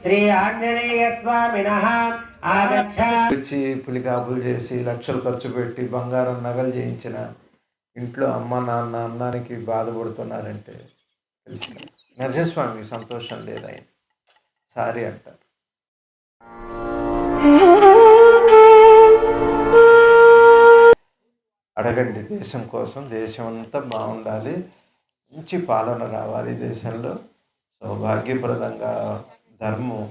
శ్రీ ఆంజనేయ స్వామిన వచ్చి పులికాపులు చేసి లక్షలు ఖర్చు పెట్టి బంగారం నగలు చేయించిన ఇంట్లో అమ్మ నాన్న అన్నానికి బాధపడుతున్నారంటే తెలుసు. నరసింహస్వామికి సంతోషం లేదు? ఆయన సారీ అంటారు అడగండి దేశం కోసం. దేశం అంతా బాగుండాలి. మంచి పాలన రావాలి దేశంలో. సౌభాగ్యప్రదంగా ధర్మం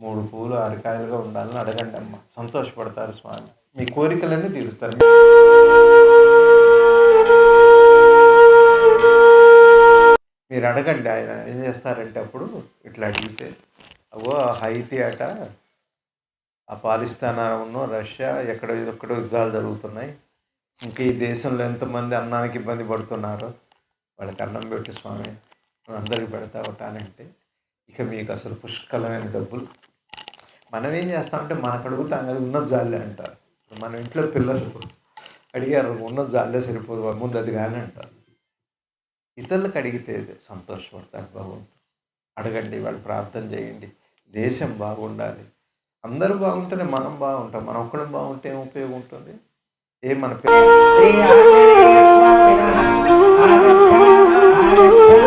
మూడు పూలు అరకాయలుగా ఉండాలని అడగండి అమ్మ సంతోషపడతారు స్వామి. మీ కోరికలన్నీ తీరుస్తారు. మీరు అడగండి ఆయన ఏం చేస్తారంటే అప్పుడు ఇట్లా అడిగితే అవో హైతి అట ఆ పాలిస్తాన్ రష్యా ఎక్కడ ఎక్కడో యుద్ధాలు జరుగుతున్నాయి. ఇంకా ఈ దేశంలో ఎంతమంది అన్నానికి ఇబ్బంది పడుతున్నారు వాళ్ళకి అన్నం పెట్టు స్వామి. అందరికి పెడతా ఉంటానంటే ఇక మీకు అసలు పుష్కలమైన డబ్బులు. మనం ఏం చేస్తామంటే మనకు అడుగుతాం కదా ఉన్న జాలే అంటారు. మన ఇంట్లో పిల్లలు అడిగారు ఉన్న జాలే సరిపోదు ముందు అది కానీ అంటారు. ఇతరులకు అడిగితే సంతోషపడతారు భగవంతుడు. అడగండి వాళ్ళు ప్రార్థన చేయండి. దేశం బాగుండాలి. అందరూ బాగుంటేనే మనం బాగుంటాం. మనం ఒక్కడం బాగుంటే ఏం ఉపయోగం ఉంటుంది? ఏ మన పిల్లలు?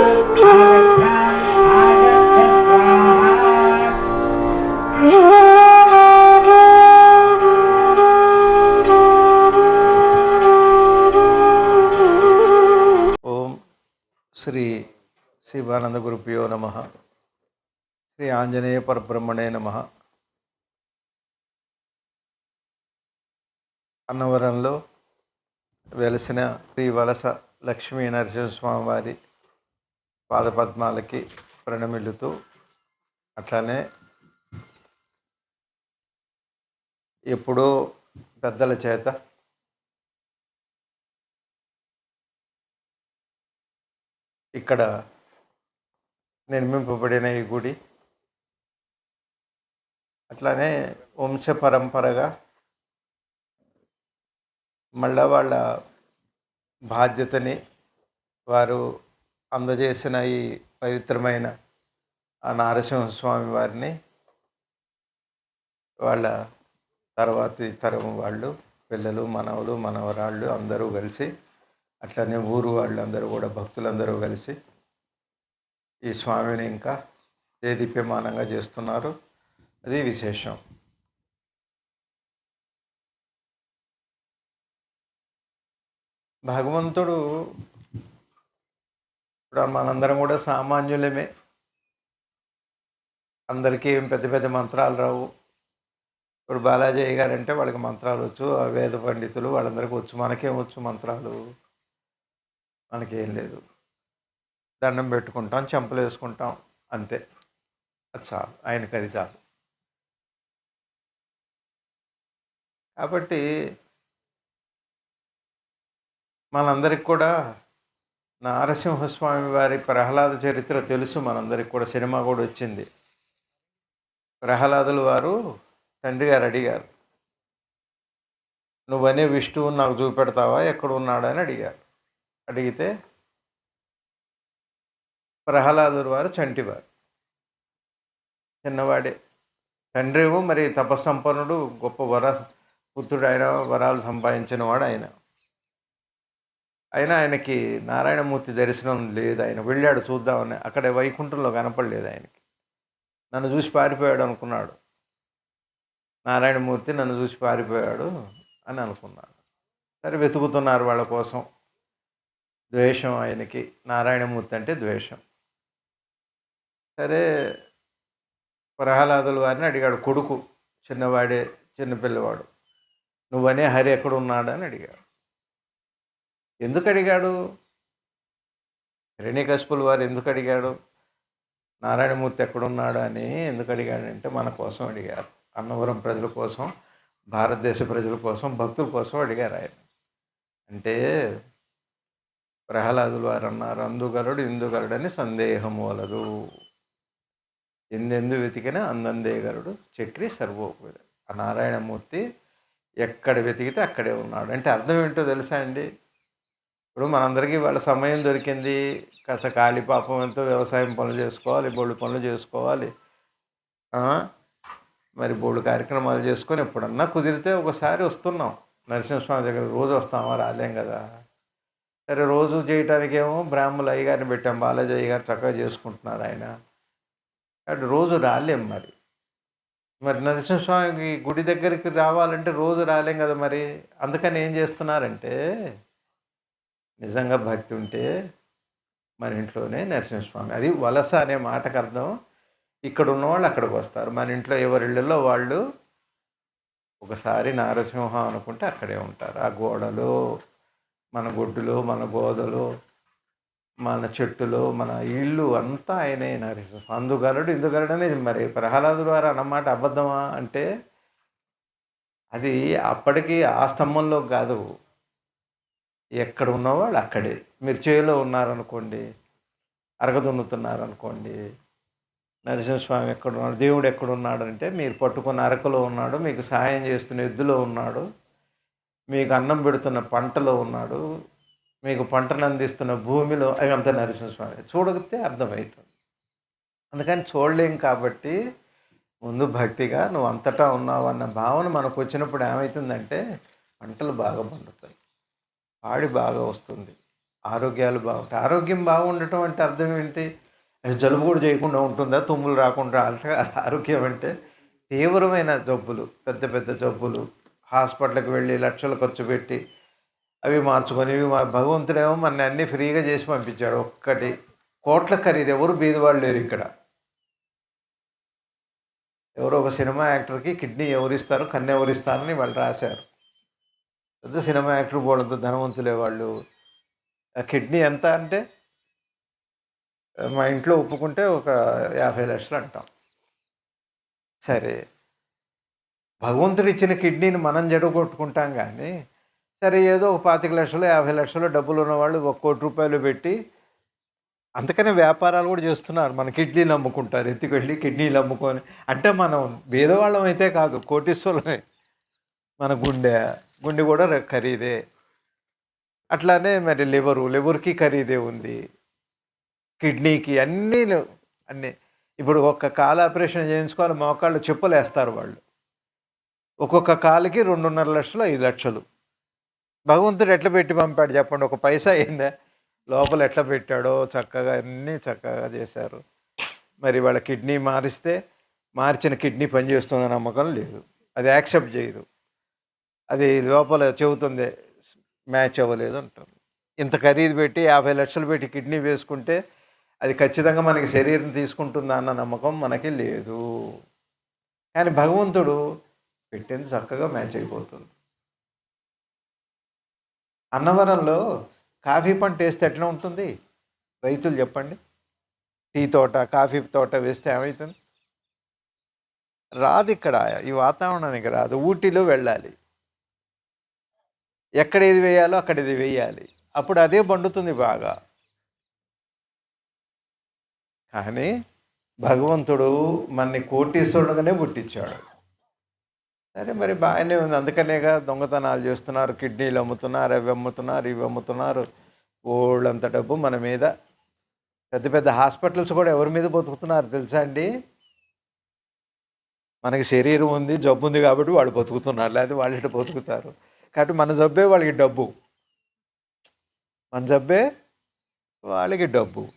శివానంద గురుప్యో నమ. శ్రీ ఆంజనేయ పరబ్రహ్మణే నమ. అన్నవరంలో వెలసిన శ్రీ వలస లక్ష్మీ నరసింహస్వామి వారి పాదపద్మాలకి ప్రణమిల్లుతూ అట్లానే ఎప్పుడో పెద్దల చేత ఇక్కడ నిర్మింపబడిన ఈ గుడి. అట్లానే వంశ పరంపరగా మళ్ళా వాళ్ళ బాధ్యతని వారు అందజేసిన ఈ పవిత్రమైన ఆ నారసింహస్వామి వారిని వాళ్ళ తర్వాతి తరం వాళ్ళు పిల్లలు మనవలు మనవరాళ్ళు అందరూ కలిసి అట్లనే ఊరు వాళ్ళు అందరూ కూడా భక్తులందరూ కలిసి ఈ స్వామిని ఇంకా దేదీప్యమానంగా చేస్తున్నారు. అది విశేషం. భగవంతుడు ఇప్పుడు మనందరం కూడా సామాన్యులమే. అందరికీ ఏం పెద్ద పెద్ద మంత్రాలు రావు. ఇప్పుడు బాలాజయ్య గారు అంటే వాళ్ళకి మంత్రాలు వచ్చు ఆ వేద పండితులు వాళ్ళందరికీ వచ్చు మనకేం వచ్చు మంత్రాలు? మనకేం లేదు. దండం పెట్టుకుంటాం చెంపలు వేసుకుంటాం. అంతే. అది చాలు. ఆయనకి అది చాలు. కాబట్టి మనందరికి కూడా నారసింహస్వామి వారి ప్రహ్లాద చరిత్ర తెలుసు. మనందరికి కూడా సినిమా కూడా వచ్చింది. ప్రహ్లాదులు వారు తండ్రి గారు అడిగారు. నువ్వనే విష్ణువు నాకు చూపెడతావా? ఎక్కడ ఉన్నాడని అడిగారు. అడిగితే ప్రహ్లాదుడు వారు చంటివారు. చిన్నవాడే. తండ్రివు మరి తపస్సంపన్నుడు గొప్ప వర పుత్రుడు ఆయన వరాలు సంపాదించిన వాడు ఆయన. అయినా ఆయనకి నారాయణమూర్తి దర్శనం లేదు ఆయన వెళ్ళాడు చూద్దామని. అక్కడ వైకుంఠంలో కనపడలేదు ఆయనకి. నన్ను చూసి పారిపోయాడు అనుకున్నాడు. నారాయణమూర్తి నన్ను చూసి పారిపోయాడు అని అనుకున్నాడు. సరే వెతుకుతున్నారు వాళ్ళ కోసం. ద్వేషం ఆయనకి. నారాయణమూర్తి అంటే ద్వేషం. సరే ప్రహ్లాదులు వారిని అడిగాడు కొడుకు చిన్నవాడే చిన్నపిల్లవాడు నువ్వనే హరి ఎక్కడ ఉన్నాడు? అని అడిగాడు. ఎందుకు అడిగాడు? హిరణ్యకశిపుల వారు ఎందుకు అడిగాడు? నారాయణమూర్తి ఎక్కడున్నాడు అని ఎందుకు అడిగాడంటే మన కోసం అడిగారు. అన్నవరం ప్రజల కోసం భారతదేశ ప్రజల కోసం భక్తుల కోసం అడిగారు ఆయన. అంటే ప్రహ్లాదులు వారు అన్నారు అందుగలడు ఇందుగలడని సందేహం వలదు. ఎందెందు వెతికినా అందందేగరుడు చక్రి సర్వోపేద ఆ నారాయణమూర్తి ఎక్కడ వెతికితే అక్కడే ఉన్నాడు. అంటే అర్థం ఏంటో తెలుసా అండి? ఇప్పుడు మనందరికీ వాళ్ళ సమయం దొరికింది. కాస్త ఖాళీ పాపం ఎంతో వ్యవసాయం పనులు చేసుకోవాలి బోళ్ళు పనులు చేసుకోవాలి. మరి బోళ్ళు కార్యక్రమాలు చేసుకొని ఎప్పుడన్నా కుదిరితే ఒకసారి వస్తున్నాం. నరసింహస్వామి దగ్గర రోజు వస్తామా రాలేం కదా? సరే రోజు చేయటానికి ఏమో బ్రాహ్మణులు అయ్యగారిని పెట్టాం బాలాజీ అయ్యగారు చక్కగా చేసుకుంటున్నారు ఆయన. కాబట్టి రోజు రాలేం మరి. మరి నరసింహస్వామికి గుడి దగ్గరికి రావాలంటే రోజు రాలేం కదా మరి. అందుకని ఏం చేస్తున్నారంటే నిజంగా భక్తి ఉంటే మన ఇంట్లోనే నరసింహస్వామి. అది వలస అనే మాటకు అర్థం. ఇక్కడ ఉన్నవాళ్ళు అక్కడికి వస్తారు. మన ఇంట్లో ఎవరిళ్ళలో వాళ్ళు ఒకసారి నారసింహం అనుకుంటే అక్కడే ఉంటారు. ఆ గోడలు మన గొడ్డులు మన గోదలు మన చెట్టులు మన ఇళ్ళు అంతా ఆయనే నరసింహ అందుగలడు ఇందుగలడనే అనేది మరి ప్రహ్లాదు ద్వారా అన్నమాట అబద్ధమా అంటే అది అప్పటికి ఆ స్తంభంలో కాదు. ఎక్కడ ఉన్నవాళ్ళు అక్కడే. మీరు చేలో ఉన్నారనుకోండి అరగదున్నుతున్నారనుకోండి నరసింహస్వామి ఎక్కడ ఉన్నాడు దేవుడు ఎక్కడ ఉన్నాడు అంటే మీరు పట్టుకున్న అరకలో ఉన్నాడు మీకు సహాయం చేస్తున్న ఎద్దులో ఉన్నాడు మీకు అన్నం పెడుతున్న పంటలో ఉన్నాడు మీకు పంటను అందిస్తున్న భూమిలో అదంతా నరసింహస్వామి. చూడగితే అర్థమవుతుంది. అందుకని చూడలేం కాబట్టి ముందు భక్తిగా నువ్వు అంతటా ఉన్నావు అన్న భావన మనకు వచ్చినప్పుడు ఏమవుతుందంటే పంటలు బాగా పండుతాయి. పాడి బాగా వస్తుంది. ఆరోగ్యాలు బాగుంటాయి. ఆరోగ్యం బాగుండటం అంటే అర్థం ఏంటి? జలుబు కూడా చేయకుండా ఉంటుందా? తుమ్ములు రాకుండా ఆరోగ్యం అంటే తీవ్రమైన జబ్బులు పెద్ద పెద్ద జబ్బులు. హాస్పిటల్కి వెళ్ళి లక్షలు ఖర్చు పెట్టి అవి మార్చుకొని ఇవి మా భగవంతుడేమో మన అన్నీ ఫ్రీగా చేసి పంపించాడు ఒక్కటి. కోట్ల ఖరీదు. ఎవరు బీదవాళ్ళు లేరు ఇక్కడ. ఎవరో ఒక సినిమా యాక్టర్కి కిడ్నీ ఎవరిస్తారు కన్ను ఎవరిస్తారని వాళ్ళు రాశారు. పెద్ద సినిమా యాక్టర్ పోవడంతో ధనవంతులే వాళ్ళు. ఆ కిడ్నీ ఎంత అంటే మా ఇంట్లో ఒప్పుకుంటే ఒక యాభై లక్షలు అంటాం. సరే. భగవంతుడు ఇచ్చిన కిడ్నీని మనం జడగొట్టుకుంటాం కానీ సరే ఏదో ఒక పాతిక లక్షలు యాభై లక్షలు డబ్బులు ఉన్నవాళ్ళు ఒక కోటి రూపాయలు పెట్టి అందుకనే వ్యాపారాలు కూడా చేస్తున్నారు. మన కిడ్నీలు అమ్ముకుంటారు. ఎత్తుకెళ్ళి కిడ్నీలు అమ్ముకొని. అంటే మనం భేదవాళ్ళం అయితే కాదు కోటీశ్వరమే మన గుండె గుండె కూడా ఖరీదే. అట్లానే మరి లివరు లివర్కి ఖరీదే ఉంది. కిడ్నీకి అన్నీ అన్నీ. ఇప్పుడు ఒక్క కాలు ఆపరేషన్ చేయించుకోవాలి మోకాళ్ళు చెప్పులు వేస్తారు వాళ్ళు. ఒక్కొక్క కాలుకి రెండున్నర లక్షలు ఐదు లక్షలు. భగవంతుడు ఎట్లా పెట్టి పంపాడు చెప్పండి? ఒక పైసా అయిందా? లోపల ఎట్లా పెట్టాడో చక్కగా అన్నీ చక్కగా చేశారు. మరి వాళ్ళ కిడ్నీ మారిస్తే మార్చిన కిడ్నీ పనిచేస్తుంది నమ్మకం లేదు. అది యాక్సెప్ట్ చేయదు. అది లోపల చెబుతుంది మ్యాచ్ అవ్వలేదు అంటారు. ఇంత ఖరీదు పెట్టి యాభై లక్షలు పెట్టి కిడ్నీ వేసుకుంటే అది ఖచ్చితంగా మనకి శరీరం తీసుకుంటుందా అన్న నమ్మకం మనకి లేదు. కానీ భగవంతుడు పెట్టింది చక్కగా మ్యాచ్ అయిపోతుంది. అన్నవరంలో కాఫీ పంట వేస్తే ఎట్లా ఉంటుంది? రైతులు చెప్పండి. టీ తోట కాఫీ తోట వేస్తే ఏమవుతుంది రాదు ఇక్కడ. ఈ వాతావరణానికి రాదు. ఊటీలో వెళ్ళాలి. ఎక్కడ ఏది వేయాలో అక్కడ ఇది వేయాలి. అప్పుడు అదే పండుతుంది బాగా. కానీ భగవంతుడు మనని కోటీశ్వరుడుగానే పుట్టించాడు. సరే మరి బాగానే ఉంది. అందుకనేగా దొంగతనాలు చేస్తున్నారు కిడ్నీలు అమ్ముతున్నారు అవి అమ్ముతున్నారు ఇవి అమ్ముతున్నారు. ఓళ్ళంత డబ్బు మన మీద. పెద్ద పెద్ద హాస్పిటల్స్ కూడా ఎవరి మీద బతుకుతున్నారు తెలుసా అండి? మనకి శరీరం ఉంది జబ్బు ఉంది కాబట్టి వాళ్ళు బతుకుతున్నారు లేకపోతే వాళ్ళు ఇటు బతుకుతారు. కాబట్టి మన జబ్బే వాళ్ళకి డబ్బు. మన జబ్బే వాళ్ళకి డబ్బు.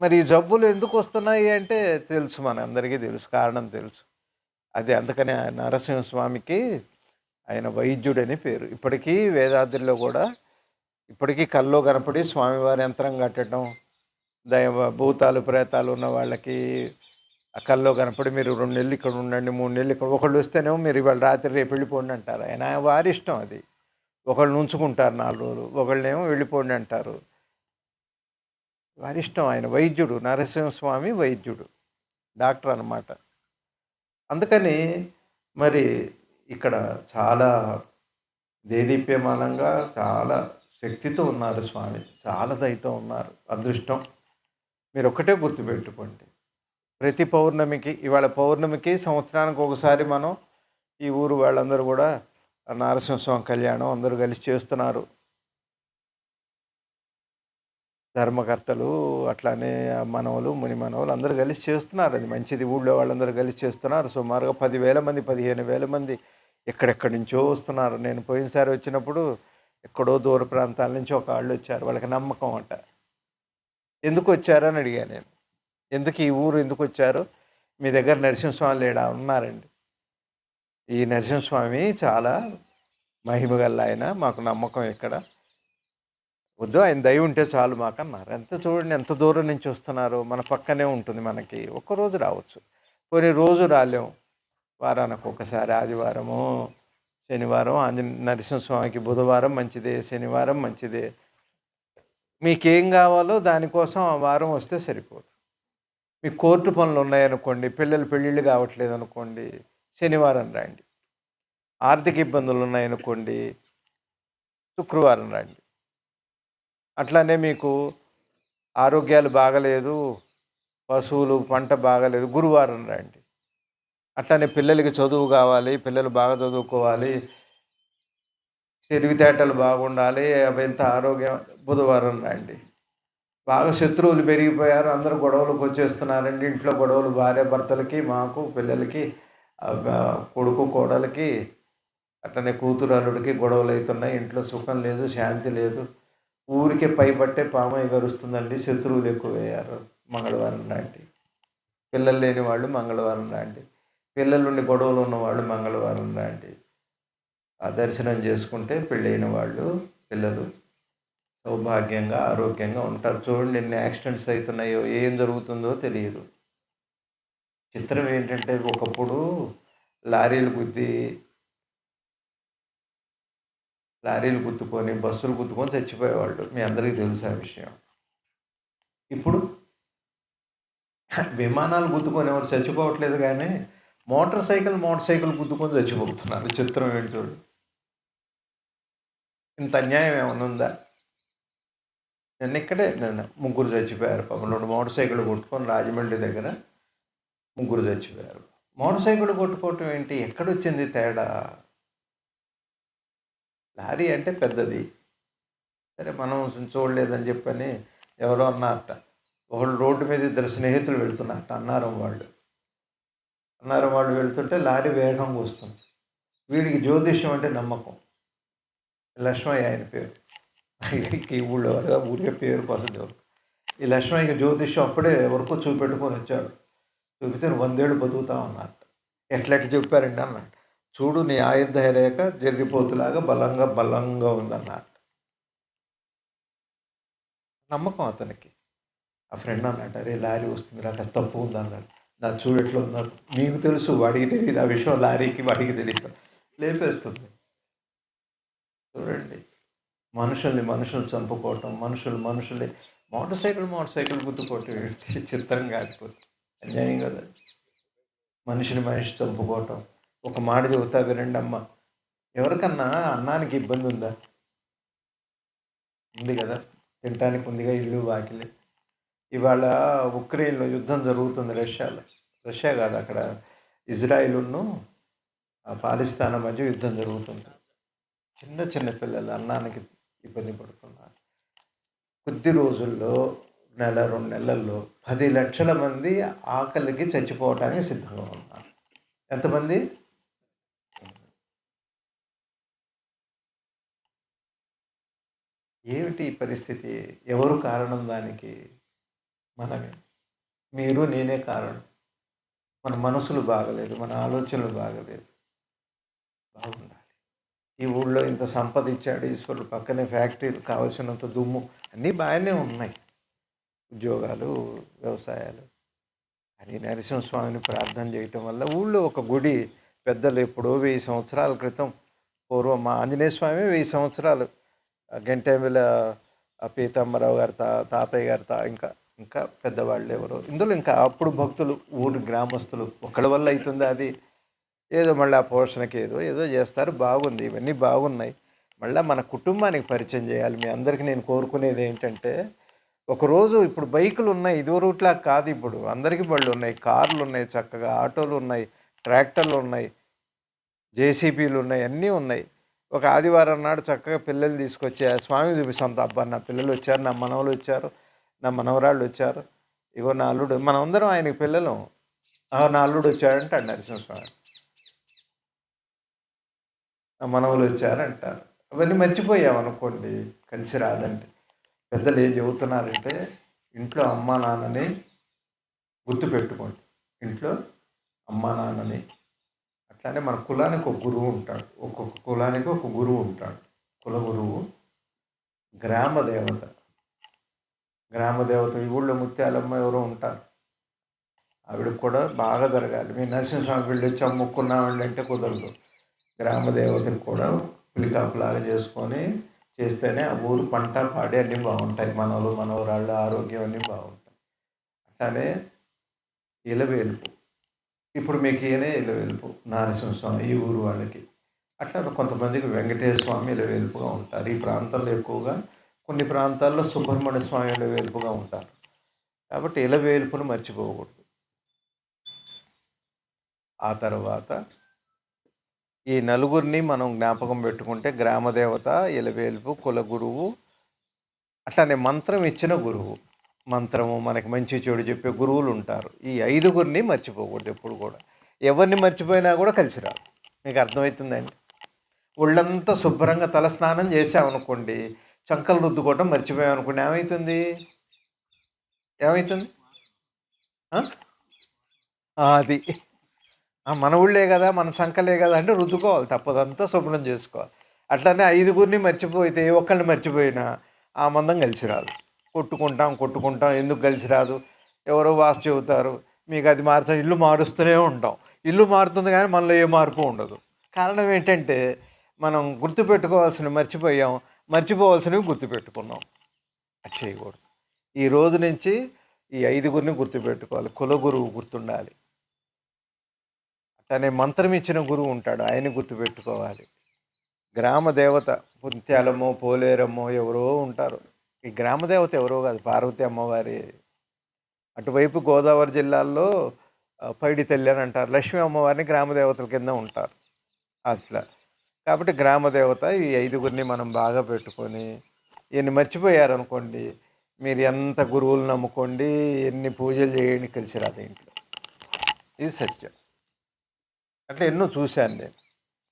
మరి ఈ జబ్బులు ఎందుకు వస్తున్నాయి అంటే తెలుసు మన అందరికీ తెలుసు కారణం తెలుసు. అది అందుకనే నరసింహస్వామికి ఆయన వైద్యుడని పేరు. ఇప్పటికీ వేదాద్రిలో కూడా ఇప్పటికీ కల్లో కనపడి స్వామివారి యంత్రం కట్టడం దైవ భూతాలు ప్రేతాలు ఉన్న వాళ్ళకి ఆ కల్లో కనపడి మీరు రెండు నెలలు ఇక్కడ ఉండండి మూడు నెలలు ఇక్కడ ఒకళ్ళు వస్తేనేమో మీరు ఇవాళ రాత్రి రేపు వెళ్ళిపోండి అంటారు. ఆయన వారి ఇష్టం అది. ఒకళ్ళు ఉంచుకుంటారు నాలుగు రోజులు ఒకళ్ళనేమో వెళ్ళిపోండి అంటారు. వారి ఇష్టం ఆయన వైద్యుడు నరసింహస్వామి వైద్యుడు డాక్టర్ అన్నమాట. అందుకని మరి ఇక్కడ చాలా దేదీప్యమానంగా చాలా శక్తితో ఉన్నారు స్వామి. చాలా దయతో ఉన్నారు. అదృష్టం. మీరు ఒక్కటే గుర్తుపెట్టుకోండి. ప్రతి పౌర్ణమికి ఇవాళ పౌర్ణమికి సంవత్సరానికి ఒకసారి మనం ఈ ఊరు వాళ్ళందరూ కూడా నరసింహస్వామి కళ్యాణం అందరూ కలిసి చేస్తున్నారు. ధర్మకర్తలు అట్లానే మనవలు ముని మనవలు అందరూ కలిసి చేస్తున్నారు. అది మంచిది. ఊళ్ళో వాళ్ళందరూ కలిసి చేస్తున్నారు. సుమారుగా పదివేల మంది పదిహేను వేల మంది ఎక్కడెక్కడి నుంచో వస్తున్నారు. నేను పోయినసారి వచ్చినప్పుడు ఎక్కడో దూర ప్రాంతాల నుంచి ఒక వాళ్ళు వచ్చారు. వాళ్ళకి నమ్మకం అంట. ఎందుకు వచ్చారని అడిగాను నేను. ఎందుకు ఈ ఊరు ఎందుకు వచ్చారు? మీ దగ్గర నరసింహస్వామి లేడా? ఉన్నారండి ఈ నరసింహస్వామి చాలా మహిమగల్ల ఆయన. మాకు నమ్మకం ఇక్కడ వద్దు ఆయన దయ ఉంటే చాలు మాకన్నారు ఎంత చూడండి ఎంత దూరం నుంచి వస్తున్నారు మన పక్కనే ఉంటుంది మనకి. ఒక్కరోజు రావచ్చు. కొన్ని రోజు రాలేం. వారానికి ఒకసారి ఆదివారము శనివారం ఆంజనే నరసింహస్వామికి బుధవారం మంచిదే శనివారం మంచిదే. మీకేం కావాలో దానికోసం ఆ వారం వస్తే సరిపోదు. మీకు కోర్టు పనులు ఉన్నాయనుకోండి పిల్లలు పెళ్ళిళ్ళు కావట్లేదు అనుకోండి శనివారం రండి. ఆర్థిక ఇబ్బందులు ఉన్నాయనుకోండి శుక్రవారం రండి. అట్లానే మీకు ఆరోగ్యాలు బాగలేదు పశువులు పంట బాగలేదు గురువారం రండి. అట్లానే పిల్లలకి చదువు కావాలి పిల్లలు బాగా చదువుకోవాలి తెలివితేటలు బాగుండాలి ఎంత ఆరోగ్యం బుధవారం రండి. బాగా శత్రువులు పెరిగిపోయారు అందరూ గొడవలకు వచ్చేస్తున్నారండి. ఇంట్లో గొడవలు భార్య భర్తలకి మాకు పిల్లలకి కొడుకు కోడలకి అట్లనే కూతురు అల్లుడికి గొడవలు అవుతున్నాయి. ఇంట్లో సుఖం లేదు శాంతి లేదు. ఊరికే పైబట్టే పామయ్య గరుస్తుందండి శత్రువులు ఎక్కువయ్యారు మంగళవారం నాటి. పిల్లలు లేని వాళ్ళు మంగళవారం నాటి. పిల్లలుండి గొడవలు ఉన్నవాళ్ళు మంగళవారం నాటి. ఆ దర్శనం చేసుకుంటే పెళ్ళైన వాళ్ళు పిల్లలు సౌభాగ్యంగా ఆరోగ్యంగా ఉంటారు. చూడండి ఎన్ని యాక్సిడెంట్స్ అవుతున్నాయో ఏం జరుగుతుందో తెలియదు. చిత్రం ఏంటంటే ఒకప్పుడు లారీలు గుద్ది లారీలు గుద్దుకొని బస్సులు గుద్దుకొని చచ్చిపోయేవాళ్ళు. మీ అందరికీ తెలుసు ఆ విషయం? ఇప్పుడు విమానాలు గుద్దుకొని ఎవరు చచ్చిపోవట్లేదు కానీ మోటార్ సైకిల్ మోటార్ సైకిల్ గుద్దుకొని చచ్చిపోతున్నారు. చిత్రం ఏంటి? చూడు ఇంత అన్యాయం ఏమైనా ఉందా? నేను ఇక్కడే నేను ముగ్గురు చచ్చిపోయారు పాపం. రెండు మోటార్ సైకిల్ కొట్టుకొని రాజమండ్రి దగ్గర ముగ్గురు చచ్చిపోయారు. మోటార్ సైకిల్ కొట్టుకోవటం ఏంటి? ఎక్కడొచ్చింది తేడా? లారీ అంటే పెద్దది. సరే మనం చూడలేదని చెప్పని ఎవరో అన్నారట. ఒకళ్ళు రోడ్డు మీద ఇద్దరు స్నేహితులు వెళ్తున్నారట అన్నారం వాళ్ళు. అన్నారం వాళ్ళు వెళ్తుంటే లారీ వేగంగా వస్తుంది. వీడికి జ్యోతిష్యం అంటే నమ్మకం. లక్ష్మయ్య ఆయన పేరు. ఈ ఊళ్ళో ఊరికే పేరు కోసం ఈ లక్ష్మయ్యకి జ్యోతిష్యం అప్పుడే ఎవరికో చూపెట్టుకొని వచ్చాడు. చూపితే వందేళ్ళు బతుకుతావు అన్నట్టు ఎట్లా చెప్పారండి అన్నట్టు చూడు నీ ఆయుర్దాయ రేఖ జరిగిపోతులాగా బలంగా బలంగా ఉందన్నట్టు నమ్మకం అతనికి. ఆ ఫ్రెండ్ అన్నాడు అరే లారీ వస్తుంది రా కాస్త తప్పు ఉంది అన్నాడు. నా చూడు ఎట్లా ఉన్నారు మీకు తెలుసు వాడికి తెలియదు ఆ విషయం లారీకి వాడికి తెలియదు లేపేస్తుంది. చూడండి మనుషుల్ని మనుషులు చంపుకోవటం మనుషులు మనుషులే మోటార్ సైకిల్ మోటార్ సైకిల్ గుద్దుకోవటం చిత్రం కాకపోతే అన్యాయం కదా. మనిషిని మనిషి చంపుకోవటం. ఒక మాట చెబుతా వినండి అమ్మ. ఎవరికన్నా అన్నానికి ఇబ్బంది ఉందా? ఉంది కదా. తినటానికి ఉందిగా ఇల్లు వాకిలి. ఇవాళ ఉక్రెయిన్లో యుద్ధం జరుగుతుంది రష్యాలో. రష్యా కాదు అక్కడ ఇజ్రాయిల్ను పాలిస్తాన్ మధ్య యుద్ధం జరుగుతుంది. చిన్న చిన్న పిల్లలు అన్నానికి ఇబ్బంది పడుతున్నారు. కొద్ది రోజుల్లో నెల రెండు నెలల్లో పది లక్షల మంది ఆకలికి చచ్చిపోవటానికి సిద్ధంగా ఉన్నారు. ఎంతమంది? ఏమిటి పరిస్థితి? ఎవరు కారణం దానికి? మనమే. మీరు నేనే కారణం. మన మనసులు బాగలేదు మన ఆలోచనలు బాగలేదు. బాగుండాలి. ఈ ఊళ్ళో ఇంత సంపద ఇచ్చాడు ఈశ్వరుడు పక్కనే ఫ్యాక్టరీలు కావలసినంత దుమ్ము అన్నీ బాగానే ఉన్నాయి. ఉద్యోగాలు వ్యవసాయాలు. అని నరసింహస్వామిని ప్రార్థన చేయటం వల్ల ఊళ్ళో ఒక గుడి పెద్దలు ఎప్పుడో వెయ్యి సంవత్సరాల క్రితం పూర్వం మా ఆంజనేయ స్వామి వెయ్యి సంవత్సరాలు. గంటెమిల ఆ పీతాంబరావు గారి తా తాతయ్య గారి తా ఇంకా ఇంకా పెద్దవాళ్ళు ఎవరు. ఇందులో ఇంకా అప్పుడు భక్తులు ఊరి గ్రామస్తులు ఒకళ్ళ వల్ల అవుతుంది అది? ఏదో మళ్ళీ ఆ పోషణకి ఏదో ఏదో చేస్తారు. బాగుంది. ఇవన్నీ బాగున్నాయి. మళ్ళీ మన కుటుంబానికి పరిచయం చేయాలి. మీ అందరికీ నేను కోరుకునేది ఏంటంటే ఒకరోజు ఇప్పుడు బైకులు ఉన్నాయి. ఇదో రూట్లా కాదు ఇప్పుడు. అందరికీ బళ్ళు ఉన్నాయి. కార్లు ఉన్నాయి చక్కగా. ఆటోలు ఉన్నాయి. ట్రాక్టర్లు ఉన్నాయి. జేసీబీలు ఉన్నాయి. అన్నీ ఉన్నాయి. ఒక ఆదివారం నాడు చక్కగా పిల్లలు తీసుకొచ్చి ఆ స్వామి చూపిస్తాం అబ్బా నా పిల్లలు వచ్చారు నా మనవలు వచ్చారు నా మనవరాళ్ళు వచ్చారు. ఇగో నా అల్లుడు. మనమందరం ఆయనకి పిల్లలు. నా అల్లుడు వచ్చాడంటాడు నరసింహస్వామి. నా మనవలు వచ్చారంటారు. అవన్నీ మర్చిపోయాం అనుకోండి కలిసి రాదండి. పెద్దలు ఏం చెబుతున్నారంటే ఇంట్లో అమ్మా నాన్నని గుర్తుపెట్టుకోండి. ఇంట్లో అమ్మా నాన్నని కానీ మన కులానికి ఒక గురువు ఉంటాడు. ఒక్కొక్క కులానికి ఒక గురువు ఉంటాడు. కుల గురువు గ్రామ దేవత. గ్రామ దేవత ఈ ఊళ్ళో ముత్యాలమ్మ ఎవరో ఉంటారు. ఆవిడకి కూడా బాగా జరగాలి. మీ నరసింహస్వామి వెళ్ళి చమ్ముక్కున్నామండి అంటే కుదరదు. గ్రామ దేవతలు కూడా పిలికాపులాగా చేసుకొని చేస్తేనే ఆ ఊరు పంట పాడి అన్నీ బాగుంటాయి. మనవలు మనవరాళ్ళు ఆరోగ్యం అన్నీ బాగుంటాయి. అట్లానే ఇలవేలుపు ఇప్పుడు మీకు ఈయనే ఇలవేలుపు నారసింహస్వామి ఈ ఊరు వాళ్ళకి. అట్లా కొంతమందికి వెంకటేశ్వర స్వామి ఇలవేలుపుగా ఉంటారు. ఈ ప్రాంతంలో ఎక్కువగా కొన్ని ప్రాంతాల్లో సుబ్రహ్మణ్య స్వామి ఇలవేలుపుగా ఉంటారు. కాబట్టి ఇలవేలుపును మర్చిపోకూడదు. ఆ తర్వాత ఈ నలుగురిని మనం జ్ఞాపకం పెట్టుకుంటే గ్రామదేవత ఇలవేలుపు కుల గురువు అట్లానే మంత్రం ఇచ్చిన గురువు. మంత్రము మనకి మంచి చెడు చెప్పే గురువులు ఉంటారు. ఈ ఐదుగురిని మర్చిపోకూడదు ఎప్పుడు కూడా. ఎవరిని మర్చిపోయినా కూడా కలిసి రాదు మీకు అర్థమవుతుందండి? ఒళ్ళంతా శుభ్రంగా తల స్నానం చేసామనుకోండి చంకలు రుద్దుకోవటం మర్చిపోయాం అనుకోండి ఏమవుతుంది ఏమవుతుంది అది. మన ఊళ్ళే కదా మన సంకలే కదా అంటే రుద్దుకోవాలి తప్పదంతా శుభ్రం చేసుకోవాలి. అట్లానే ఐదుగురిని మర్చిపోతే ఒక్కరిని మర్చిపోయినా ఆ మందం కలిసి రాదు. కొట్టుకుంటాం కొట్టుకుంటాం ఎందుకు కలిసి రాదు? ఎవరో వాసు చెబుతారు మీకు అది మార్చ ఇల్లు మారుస్తూనే ఉంటాం. ఇల్లు మారుతుంది కానీ మనలో ఏ మార్పు ఉండదు. కారణం ఏంటంటే మనం గుర్తుపెట్టుకోవాల్సినవి మర్చిపోయాం. మర్చిపోవాల్సినవి గుర్తుపెట్టుకున్నాం. అది చేయకూడదు. ఈ రోజు నుంచి ఈ ఐదుగురిని గుర్తుపెట్టుకోవాలి. కుల గురువు గుర్తుండాలి. అట్లనే మంత్రం ఇచ్చిన గురువు ఉంటాడు. ఆయన్ని గుర్తుపెట్టుకోవాలి. గ్రామ దేవత పుంత్యాలమ్మో పోలేరమ్మో ఎవరో ఉంటారు. ఈ గ్రామదేవత ఎవరో కాదు పార్వతి అమ్మవారి. అటువైపు గోదావరి జిల్లాల్లో పైడి తల్లి అని అంటారు. లక్ష్మీ అమ్మవారిని గ్రామ దేవతల కింద ఉంటారు. అట్లా. కాబట్టి గ్రామ దేవత ఈ ఐదుగురిని మనం బాగా పెట్టుకొని ఈయన్ని మర్చిపోయారనుకోండి మీరు ఎంత గురువులు నమ్ముకోండి ఎన్ని పూజలు చేయండి కలిసి రాదు ఇంట్లో. ఇది సత్యం. అట్లా ఎన్నో చూశాను నేను.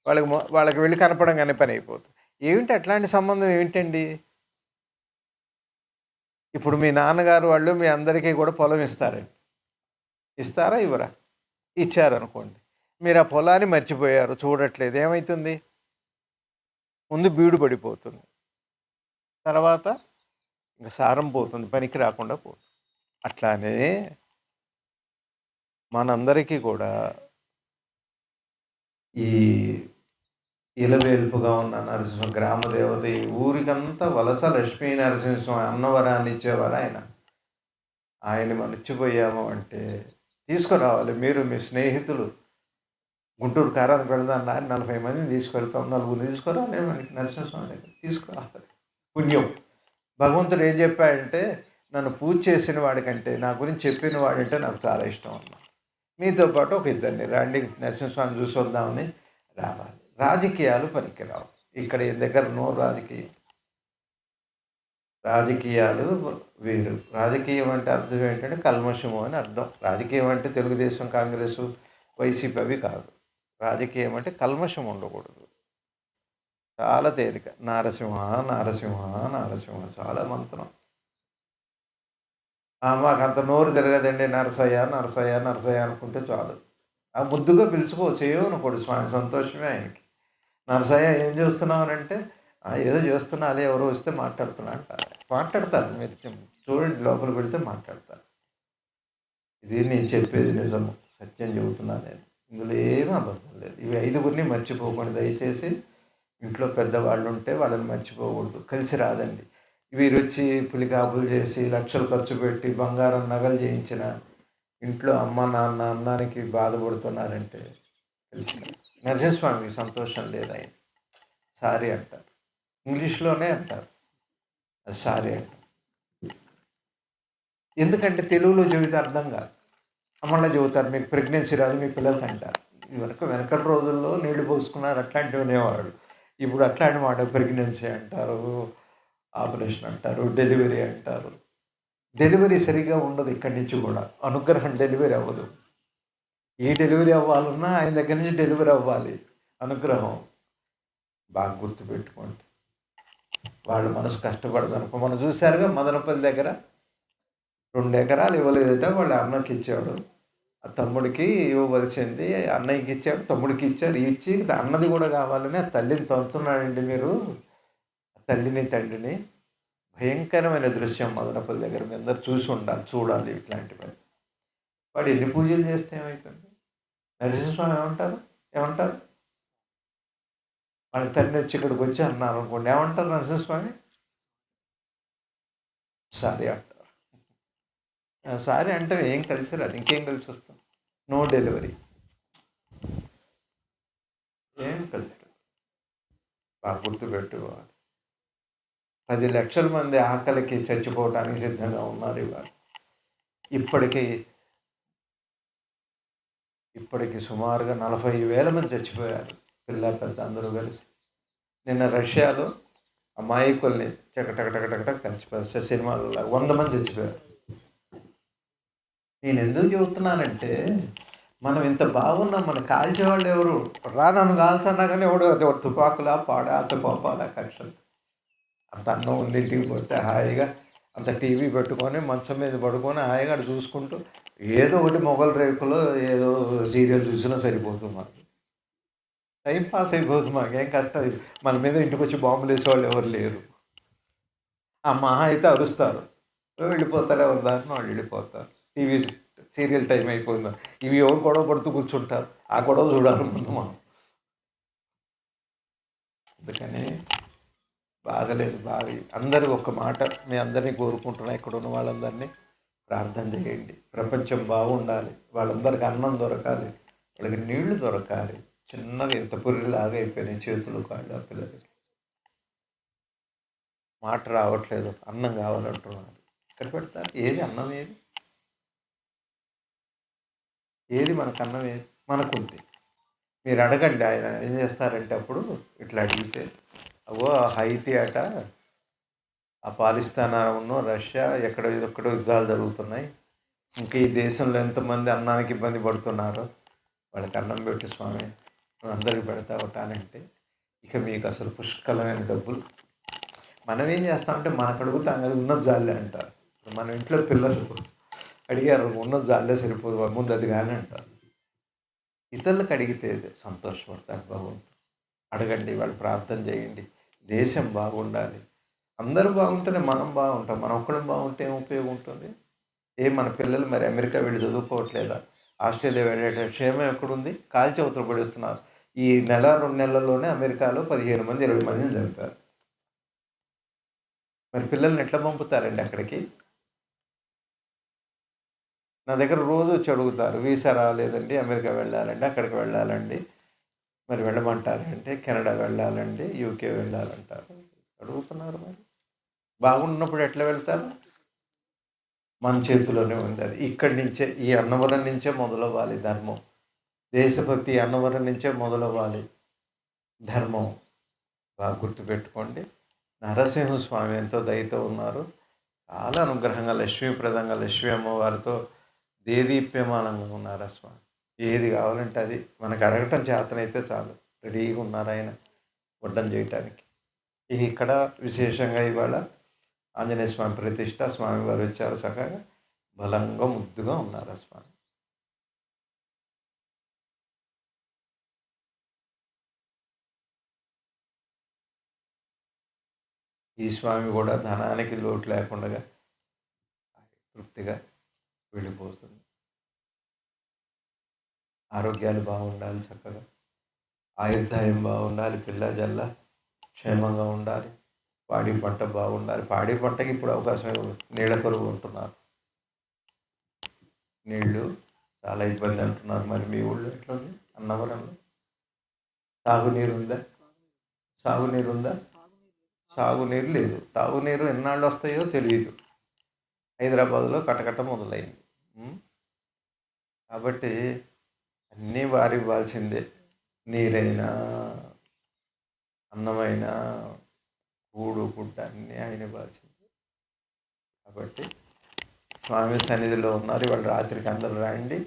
వాళ్ళకి వాళ్ళకి వెళ్ళి కనపడంగానే పని అయిపోతుంది. ఏమిటి అట్లాంటి సంబంధం? ఏమిటండి? ఇప్పుడు మీ నాన్నగారు వాళ్ళు మీ అందరికీ కూడా పొలం ఇస్తారండి ఇస్తారా ఇవ్వరా? ఇచ్చారనుకోండి. మీరు ఆ పొలాన్ని మర్చిపోయారు చూడట్లేదు. ఏమవుతుంది ముందు బీడు పడిపోతుంది. తర్వాత ఇంకా సారం పోతుంది పనికి రాకుండా పోతుంది. అట్లానే మనందరికీ కూడా ఈ ఇలవేల్పుగా ఉన్న నరసింహ గ్రామ దేవత ఈ ఊరికంతా వలస లక్ష్మీ నరసింహస్వామి అన్నవరాన్ని ఇచ్చేవారు ఆయన. ఆయన మర్చిపోయాము అంటే తీసుకురావాలి. మీరు మీ స్నేహితులు గుంటూరు కారానికి వెళ్దాం నాని నలభై మందిని తీసుకెళ్తాం నలుగురిని తీసుకురావాలి. మనకి నరసింహస్వామి దగ్గర తీసుకురావాలి. పుణ్యం. భగవంతుడు ఏం చెప్పాడంటే నన్ను పూజ చేసిన వాడికంటే నా గురించి చెప్పిన వాడంటే నాకు చాలా ఇష్టం అన్న మీతో పాటు ఒక ఇద్దరిని రండి నరసింహస్వామి చూసి వద్దామని రావాలి. రాజకీయాలు పనికిరావు. ఇక్కడ దగ్గర నో రాజకీయం రాజకీయాలు వేరు. రాజకీయం అంటే అర్థం ఏంటంటే కల్మషము అని అర్థం. రాజకీయం అంటే తెలుగుదేశం కాంగ్రెస్ వైసీపీ అవి కాదు. రాజకీయం అంటే కల్మషం ఉండకూడదు. చాలా తేలిక. నారసింహ నారసింహ నారసింహ. చాలా మంత్రం. మాకు అంత నోరు తిరగదండి. నరసయ్య నరసయ్య నరసయ్య అనుకుంటే చాలు. ఆ ముద్దుగా పిలుచుకోవచ్చు ఏమనుకోడు స్వామి. సంతోషమే ఆయనకి. నరసయ్య ఏం చేస్తున్నావు అంటే ఏదో చేస్తున్నా అదే ఎవరో వస్తే మాట్లాడుతున్నా అంట మాట్లాడతారు మీరు చూడండి లోపల పెడితే మాట్లాడతారు. ఇది నేను చెప్పేది నిజము. సత్యం చెబుతున్నా నేను. ఇందులో ఏమీ అబద్ధం లేదు. ఇవి ఐదుగురిని మర్చిపోకండి. దయచేసి ఇంట్లో పెద్దవాళ్ళు ఉంటే వాళ్ళని మర్చిపోకూడదు. కలిసి రాదండి. వీరు వచ్చి పులికాపులు చేసి లక్షలు ఖర్చు పెట్టి బంగారం నగలు చేయించిన ఇంట్లో అమ్మ నాన్న అన్నానికి బాధపడుతున్నారంటే తెలిసి నరసింహస్వామి సంతోషం లేదు సారీ అంటారు. ఇంగ్లీష్లోనే అంటారు. అది సారీ అంటారు. ఎందుకంటే తెలుగులో చెబితే అర్థం కాదు. అమ్మలో చెబుతారు మీకు ప్రెగ్నెన్సీ రాదు మీ పిల్లలకి అంటారు ఇదివరకు వెనకటి రోజుల్లో నీళ్ళు పోసుకున్నారు అట్లాంటివి అనేవాడు ఇప్పుడు అట్లాంటి మాట ప్రెగ్నెన్సీ అంటారు ఆపరేషన్ అంటారు డెలివరీ అంటారు. డెలివరీ సరిగా ఉండదు ఇక్కడి నుంచి కూడా. అనుగ్రహం డెలివరీ అవ్వదు. ఏ డెలివరీ అవ్వాలన్నా ఆయన దగ్గర నుంచి డెలివరీ అవ్వాలి. అనుగ్రహం. బాగా గుర్తుపెట్టుకోండి. వాళ్ళ మనసు కష్టపడదు అనుకో. మనం చూశారుగా మదనపల్లి దగ్గర రెండు ఎకరాలు ఇవ్వలేదట. వాళ్ళ అన్నకి ఇచ్చాడు. ఆ తమ్ముడికి ఇవ్వవలసింది అన్నయ్యకి ఇచ్చాడు. తమ్ముడికి ఇచ్చారు. ఇచ్చి అన్నది కూడా కావాలని ఆ తల్లిని తంతున్నాడండి మీరు. ఆ తల్లిని తండ్రిని. భయంకరమైన దృశ్యం మదనపల్లి దగ్గర. మీ అందరు చూసి ఉండాలి చూడాలి ఇట్లాంటివి వాడు ఎన్ని పూజలు చేస్తే ఏమవుతుంది నరసింహస్వామి ఏమంటారు? ఏమంటారు? వాళ్ళ తండ్రి వచ్చి ఇక్కడికి వచ్చి అన్నారు అనుకోండి. ఏమంటారు నరసింహస్వామి? సారీ అంటారు. సారీ అంటే ఏం కలిసి రాదు. ఇంకేం కలిసి వస్తుంది? No delivery. ఏం కలిసి రాదు. బాగా గుర్తుపెట్టుకోవాలి పది లక్షల మంది ఆకలికి చచ్చిపోవడానికి సిద్ధంగా ఉన్నారు ఇవాళ. ఇప్పటికీ ఇప్పటికి సుమారుగా నలభై వేల మంది చచ్చిపోయారు. పిల్ల పెద్ద అందరూ కలిసి. నిన్న రష్యాలో అమాయకుల్ని చకటకటకటకట కలిసిపోయారు. సినిమాలలో వంద మంది చచ్చిపోయారు. నేను ఎందుకు చెబుతున్నానంటే మనం ఇంత బాగున్నాం. మన కాల్చేవాళ్ళు ఎవరు? రా నన్ను కాల్చన్నా కానీ ఎవడు అది ఎవడు తుపాకులా పాడా అత కోపాలా కక్షలు. అంత అన్నం ఉంది ఇంటికి పోతే హాయిగా. అంత టీవీ పెట్టుకొని మంచం మీద పడుకొని హాయిగా అటు చూసుకుంటూ ఏదో ఒకటి మొగల్ రేకులో ఏదో సీరియల్ చూసినా సరిపోతుంది మాకు. టైం పాస్ అయిపోతుంది మాకు ఏం కష్టం ఇది. మన మీద ఇంటికి వచ్చి బాంబులు వేసేవాళ్ళు ఎవరు లేరు. ఆ మహా అయితే అరుస్తారు. వెళ్ళిపోతారు ఎవరు దారిని వాళ్ళు వెళ్ళిపోతారు. టీవీ సీరియల్ టైం అయిపోయింది? ఇవి ఎవరు గొడవ పడుతూ కూర్చుంటారు? ఆ గొడవ చూడాలి ముందు మనం. అందుకని బాగలేదు బాగా. అందరూ ఒక మాట మీ అందరినీ కోరుకుంటున్నా ఇక్కడ ఉన్న వాళ్ళందరినీ. ప్రార్థన చేయండి. ప్రపంచం బాగుండాలి. వాళ్ళందరికీ అన్నం దొరకాలి. వాళ్ళకి నీళ్ళు దొరకాలి. చిన్నగా ఇంత పురిలాగా అయిపోయినాయి చేతులు కాళ్ళు ఆ పిల్లలకి. మాట రావట్లేదు. అన్నం కావాలంటున్నారు. ఎక్కడ పెడతారు. ఏది అన్నం ఏది? ఏది మనకు అన్నం ఏది? మనకుంది. మీరు అడగండి. ఆయన ఏం చేస్తారంటే అప్పుడు ఇట్లా అడిగితే అవో ఆ హైతి అట ఆ పాలిస్తాన్ ఉన్న రష్యా ఎక్కడ ఎక్కడో యుద్ధాలు జరుగుతున్నాయి. ఇంకా ఈ దేశంలో ఎంతమంది అన్నానికి ఇబ్బంది పడుతున్నారు? వాళ్ళకి అన్నం పెట్టు స్వామి అందరికి పెడతా అని అంటే ఇక మీకు అసలు పుష్కలమైన డబ్బులు. మనం ఏం చేస్తామంటే మనకు అడుగుతాం కదా ఉన్న జాలే అంటారు. మన ఇంట్లో పిల్లలు అడిగారు ఉన్న జాలే సరిపోదు ముందు అది కానీ అంటారు. ఇతరులకు అడిగితే సంతోషపడతారు భగవంతుడు. అడగండి వాళ్ళు ప్రార్థన చేయండి దేశం బాగుండాలి. అందరూ బాగుంటేనే మనం బాగుంటాం. మనం ఒక్కడం బాగుంటే ఏం ఉపయోగం ఉంటుంది? ఏ మన పిల్లలు మరి అమెరికా వెళ్ళి చదువుకోవట్లేదా? ఆస్ట్రేలియా వెళ్ళే క్షేమం ఎక్కడుంది? కాల్చి అవతల పడేస్తున్నారు. ఈ నెల రెండు నెలల్లోనే అమెరికాలో పదిహేను మంది ఇరవై మందిని చంపారు. మరి పిల్లల్ని ఎట్లా పంపుతారండి అక్కడికి? నా దగ్గర రోజు వచ్చి అడుగుతారు వీసా రాలేదండి అమెరికా వెళ్ళాలండి అక్కడికి వెళ్ళాలండి. మరి వెళ్ళమంటారంటే కెనడా వెళ్ళాలండి యూకే వెళ్ళాలంటారు. అడుగుతున్నారు మరి. బాగున్నప్పుడు ఎట్లా వెళ్తారు? మన చేతిలోనే ఉంది అది. ఇక్కడి నుంచే ఈ అన్నవరం నుంచే మొదలవ్వాలి ధర్మం. దేశభక్తి అన్నవరం నుంచే మొదలవ్వాలి ధర్మం. బాగా గుర్తుపెట్టుకోండి. నరసింహస్వామి ఎంతో దయతో ఉన్నారు. చాలా అనుగ్రహంగా లక్ష్మీప్రదంగా లక్ష్మీ అమ్మవారితో దేదీప్యమానంగా ఉన్నారు స్వామి? ఏది కావాలంటే అది. మనకు అడగటం చేతనైతే చాలు. రెడీగా ఉన్నారు ఆయన. వడ్డం చేయటానికి. ఇక్కడ విశేషంగా ఇవాళ ఆంజనేయ స్వామి ప్రతిష్ట స్వామివారు వచ్చారు చక్కగా. బలంగా ముద్దుగా ఉన్నారు ఆ స్వామి. ఈ స్వామి కూడా ధనానికి లోటు లేకుండా తృప్తిగా వెళ్ళిపోతుంది. ఆరోగ్యాలు బాగుండాలి చక్కగా. ఆయుర్దాయం బాగుండాలి పిల్ల జల్ల క్షేమంగా ఉండాలి. పాడి పంట బాగుండాలి. పాడి పంటకి ఇప్పుడు అవకాశం నీళ్ళ కొరువు ఉంటున్నారు నీళ్ళు చాలా ఇబ్బంది అంటున్నారు. మరి మీ ఊళ్ళో ఎట్లా ఉంది అన్నవరంలో? తాగునీరు ఉందా? సాగునీరు ఉందా? సాగునీరు లేదు. తాగునీరు ఎన్నాళ్ళు వస్తాయో తెలియదు. హైదరాబాద్లో కటకట మొదలైంది. కాబట్టి అన్నీ వారి ఇవ్వాల్సిందే. నీరైనా అన్నమైనా కూడు గుడ్డ అన్నీ ఆయన ఇవ్వాల్సిందే కాబట్టి స్వామి సన్నిధిలో ఉన్నారు. వాళ్ళు రాత్రికి అందరూ రాయండి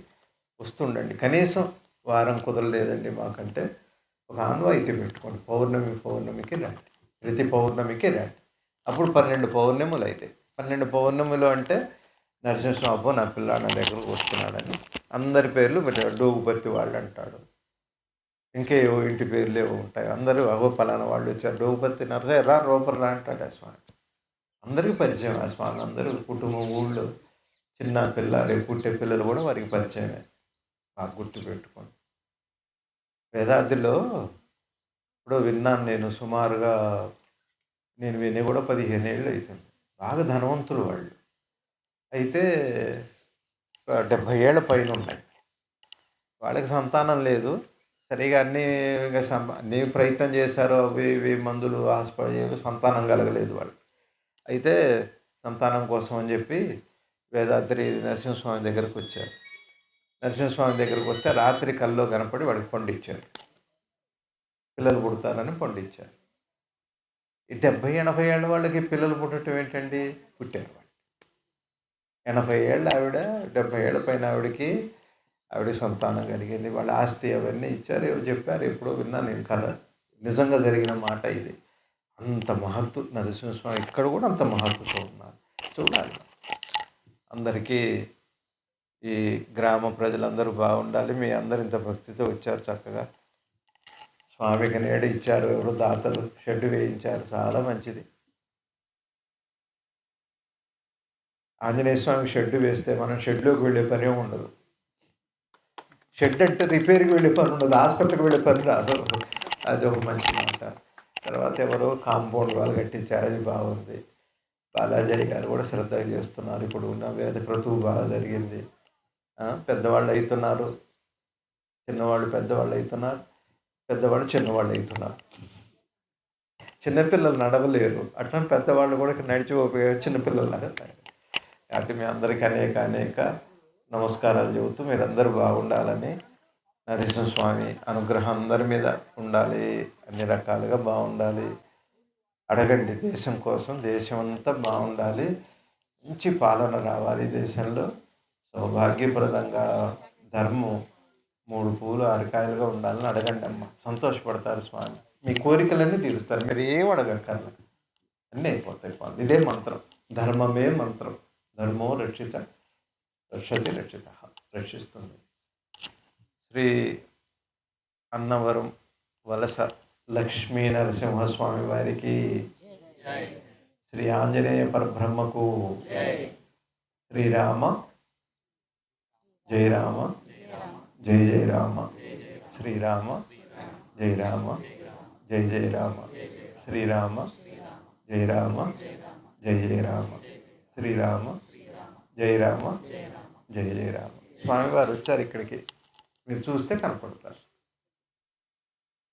వస్తుండండి. కనీసం వారం కుదరలేదండి మాకంటే. ఒక ఆన్వాయితీ పెట్టుకోండి. పౌర్ణమి పౌర్ణమికి రండి. ప్రతి పౌర్ణమికి రండి. అప్పుడు పన్నెండు పౌర్ణములు అవుతాయి పన్నెండు పౌర్ణములు అంటే నరసింహస్వామి నా పిల్ల నా దగ్గరకు వస్తున్నాడని అందరి పేర్లు మీరు డోగుపత్తి వాళ్ళు అంటాడు ఇంకేవో ఇంటి పేర్లు ఏవో ఉంటాయి. అందరూ అగో పలానా వాళ్ళు వచ్చారు. రఘుపతి నరసయ్య రా రోపర్ రా అంటాడు ఆ స్వామి అందరికీ పరిచయం ఆ స్వామి అందరూ కుటుంబం ఊళ్ళో చిన్న పిల్ల రేపు పుట్టే పిల్లలు కూడా వారికి పరిచయమే. బాగా గుర్తు పెట్టుకోండి. వేదాద్రిలో ఇప్పుడు విన్నాను నేను సుమారుగా నేను విని కూడా పదిహేను ఏళ్ళు అవుతుంది బాగా ధనవంతులు వాళ్ళు. అయితే డెబ్భై ఏళ్ళ పైన ఉన్నాయి. వాళ్ళకి సంతానం లేదు. సరిగా అన్ని ఇంకా అన్ని ప్రయత్నం చేశారు అవి ఇవి మందులు హాస్పిటల్ సంతానం కలగలేదు వాళ్ళు అయితే సంతానం కోసం అని చెప్పి వేదాద్రి నరసింహస్వామి దగ్గరకు వచ్చారు. నరసింహస్వామి దగ్గరకు వస్తే రాత్రి కల్లో కనపడి వాడికి పండించారు పిల్లలు పుడతారని పండించారు ఈ డెబ్బై ఎనభై ఏళ్ళ వాళ్ళకి పిల్లలు పుట్టడం ఏంటండి? పుట్టారు వాళ్ళు. ఎనభై ఏళ్ళ ఆవిడ డెబ్బై ఏళ్ళ పైన ఆవిడకి ఆవిడ సంతానం కలిగింది. వాళ్ళ ఆస్తి అవన్నీ ఇచ్చారు. ఏవో చెప్పారు? ఎప్పుడో విన్నా నేను కథ. నిజంగా జరిగిన మాట ఇది. అంత మహత్తు నరసింహస్వామి ఇక్కడ కూడా అంత మహత్తుతో ఉన్నారు. చూడాలి. అందరికీ ఈ గ్రామ ప్రజలందరూ బాగుండాలి. మీ అందరు ఇంత భక్తితో వచ్చారు చక్కగా. స్వామికి నీడ ఇచ్చారు. ఎవరు దాతలు షెడ్ వేయించారు. చాలా మంచిది. ఆంజనేయ స్వామికి షెడ్ వేస్తే మనం షెడ్లోకి వెళ్ళే పనే ఉండదు. షెడ్ అంటే రిపేర్కి వెళ్ళే పని ఉండదు హాస్పిటల్కి వెళ్ళే పని రాదు. అది ఒక మంచి మాట. తర్వాత ఎవరో కాంపౌండ్ వాళ్ళు కట్టించారు అది బాగుంది. బాలాజీ గారు కూడా శ్రద్ధగా చేస్తున్నారు. ఇప్పుడు ఉన్న వ్యాధి క్రతువు బాగా జరిగింది. పెద్దవాళ్ళు అవుతున్నారు చిన్నవాళ్ళు పెద్దవాళ్ళు అవుతున్నారు పెద్దవాళ్ళు చిన్నవాళ్ళు అవుతున్నారు చిన్నపిల్లలు నడవలేరు. అట్లా పెద్దవాళ్ళు కూడా నడిచి ఉపయోగ చిన్నపిల్లలు నడతారు. కాబట్టి మీ అందరికీ అనేక అనేక నమస్కారాలు చెబుతూ మీరందరూ బాగుండాలని నరసింహస్వామి అనుగ్రహం అందరి మీద ఉండాలి. అన్ని రకాలుగా బాగుండాలి. అడగండి దేశం కోసం దేశం అంతా బాగుండాలి. మంచి పాలన రావాలి దేశంలో. సౌభాగ్యప్రదంగా ధర్మం మూడు పూలు అరకాయలుగా ఉండాలని అడగండి అమ్మ. సంతోషపడతారు స్వామి. మీ కోరికలన్నీ తీరుస్తారు. మీరు ఏం అడగక్కర్ల అన్నీ అయిపోతాయి ఇదే మంత్రం. ధర్మమే మంత్రం. ధర్మో రక్షిత రక్షతి రక్షిత రక్షిస్తుంది. శ్రీ అన్నవరం వలస లక్ష్మీ నరసింహస్వామి వారికి శ్రీ ఆంజనేయ పరబ్రహ్మకు శ్రీరామ జై రామ జయ జై రామ శ్రీరామ జై రామ జయ జై రామ శ్రీరామ జై రామ జయ జై రామ శ్రీరామ జయ రామ జయ రామ స్వామివారు వచ్చారు ఇక్కడికి. మీరు చూస్తే కనపడతారు.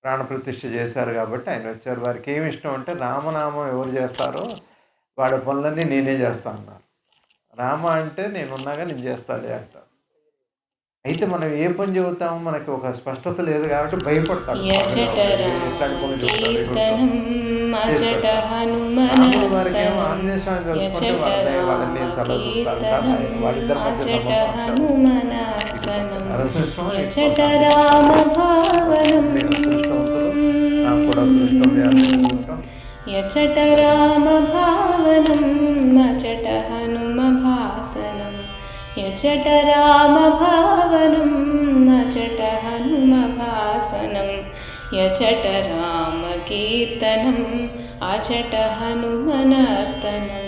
ప్రాణప్రతిష్ఠ చేశారు కాబట్టి ఆయన వచ్చారు. వారికి ఏమి ఇష్టం అంటే రామనామం ఎవరు చేస్తారో వాళ్ళ పనులన్నీ నేనే చేస్తా అన్నారు. రామ అంటే నేనున్నాగా నేను చేస్తాలే అంటారు. అయితే మనం ఏ పని చెబుతామో మనకి ఒక స్పష్టత లేదు కాబట్టి భయపడతారు ఎట్లాంటి పనులు చెబుతారు కీర్తనం అచట రాముడు వారికి ఏమో హనుమనంతనం ఆంజనేయ స్వామి తలుచుకుంటే వాళ్ళ దయ- వాళ్ళని నేను చల్ల చూస్తాను కానీ ఆయన వాళ్ళిద్దరి మధ్య అచట సంబంధం అంటారు. హనుమనంతనం నరసింహస్వామి యచట రామ భావనం మీరు అదృష్టవంతులు నాకు కూడా అదృష్టం మీ అదృష్టం. యచట రామ భావనం అచట హనుమ భాసనం अजट रामभावनं अजट हनुमभासनं यचट रामकीर्तनम् अचट हनुमनर्तनम्